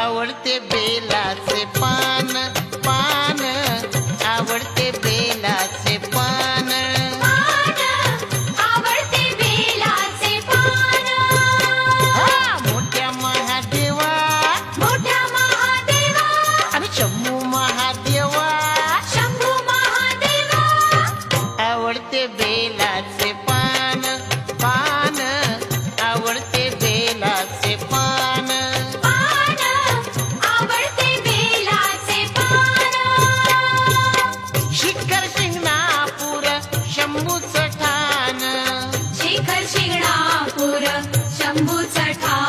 आवडते बेलाचे पान पान. आवडते बेलाचे पान. मोठ्या महादेवा. मोठ्या महादेवा. आणि शंभू महादेवा. आवडते बेलाचे पान. शिंगणापूर शंभूचा ठा